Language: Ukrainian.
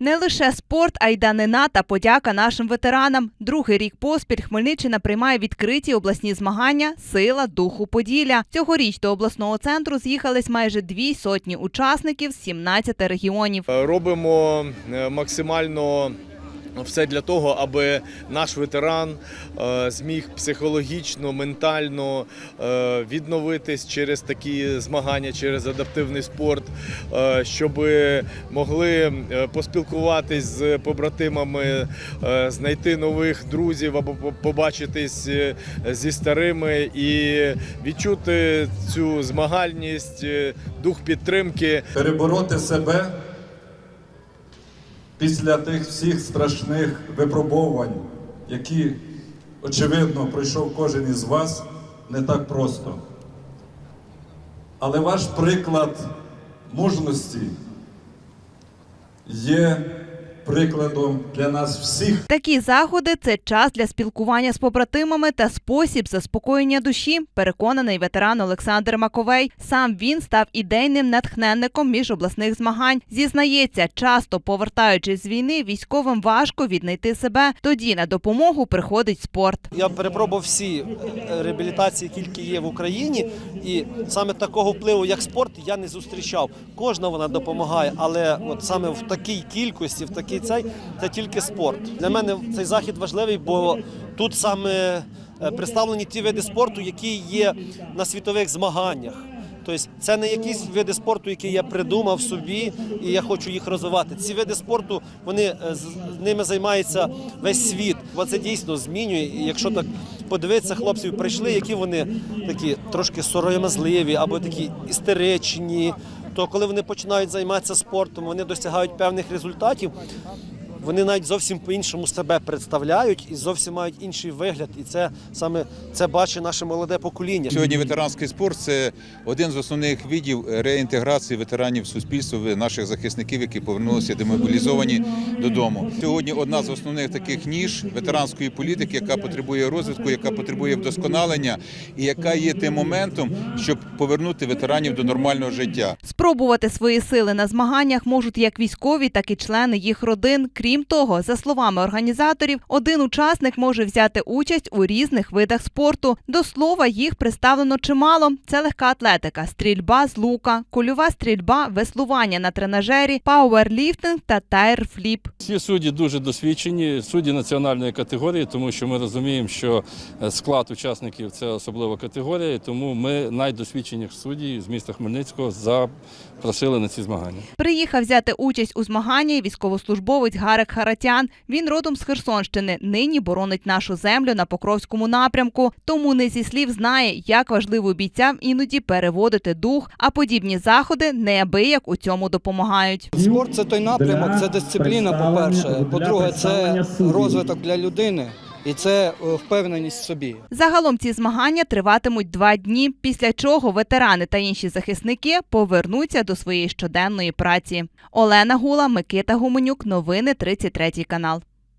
Не лише спорт, а й данина та подяка нашим ветеранам. Другий рік поспіль Хмельниччина приймає відкриті обласні змагання Сила духу Поділля. Цьогоріч до обласного центру з'їхались майже дві сотні учасників з 17 регіонів. Робимо е, максимально все для того, аби наш ветеран е, зміг психологічно, ментально е, відновитись через такі змагання, через адаптивний спорт, е, щоб могли поспілкуватись з побратимами, знайти нових друзів або побачитись зі старими і відчути цю змагальність, дух підтримки. перебороти себе після тих всіх страшних випробовувань, які, очевидно, пройшов кожен із вас, не так просто. Але ваш приклад мужності є прикладом для нас всіх. Такі заходи це час для спілкування з побратимами та спосіб заспокоєння душі. Переконаний ветеран Олександр Маковей. Сам він став ідейним натхненником міжобласних змагань. Зізнається, часто повертаючись з війни, військовим важко віднайти себе. Тоді на допомогу приходить спорт. Я перепробував всі е, реабілітації, які є в Україні, і саме такого впливу, як спорт, я не зустрічав. Кожна вона допомагає, але от саме в такій кількості, в такий цей, це тільки спорт. Для мене цей захід важливий, бо тут саме е, представлені ті види спорту, які є на світових змаганнях. Тобто це не якісь види спорту, які я придумав собі, і я хочу їх розвивати. Ці види спорту вони е, з- ними займається весь світ. Бо це дійсно змінює. І якщо так подивитися, хлопців прийшли, які вони такі трошки сором'язливі або такі істеричні. То коли вони починають займатися спортом, вони досягають певних результатів. Вони навіть зовсім по-іншому себе представляють і зовсім мають інший вигляд. І це саме це бачить наше молоде покоління. Сьогодні ветеранський спорт це один з основних видів реінтеграції ветеранів в суспільство, наших захисників, які повернулися демобілізовані додому. Сьогодні одна з основних таких ніж ветеранської політики, яка потребує розвитку, яка потребує вдосконалення, і яка є тим моментом, щоб повернути ветеранів до нормального життя. Спробувати свої сили на змаганнях можуть як військові, так і члени їх родин. Крім того, за словами організаторів, один учасник може взяти участь у різних видах спорту. До слова, їх представлено чимало: це легка атлетика, стрільба з лука, кульова стрільба, веслування на тренажері, пауерліфтинг та тайр-фліп. Всі судді дуже досвідчені, судді національної категорії, тому що ми розуміємо, що е, склад учасників це особлива категорія, тому ми найдосвідченіших судді з міста Хмельницького запросили на ці змагання. Приїхав взяти участь у змаганні військовослужбовець Гарик Харатян. Він родом з Херсонщини. Нині боронить нашу землю на Покровському напрямку. Тому не зі слів знає, як важливо бійцям іноді переводити дух, а подібні заходи неабияк у цьому допомагають. Спорт це той напрямок, це дисципліна, по-перше. По-друге, це розвиток для людини і це е, впевненість в собі. Загалом ці змагання триватимуть два дні, після чого ветерани та інші захисники повернуться до своєї щоденної праці. Олена Гула, Микита Гуменюк, новини 33 канал.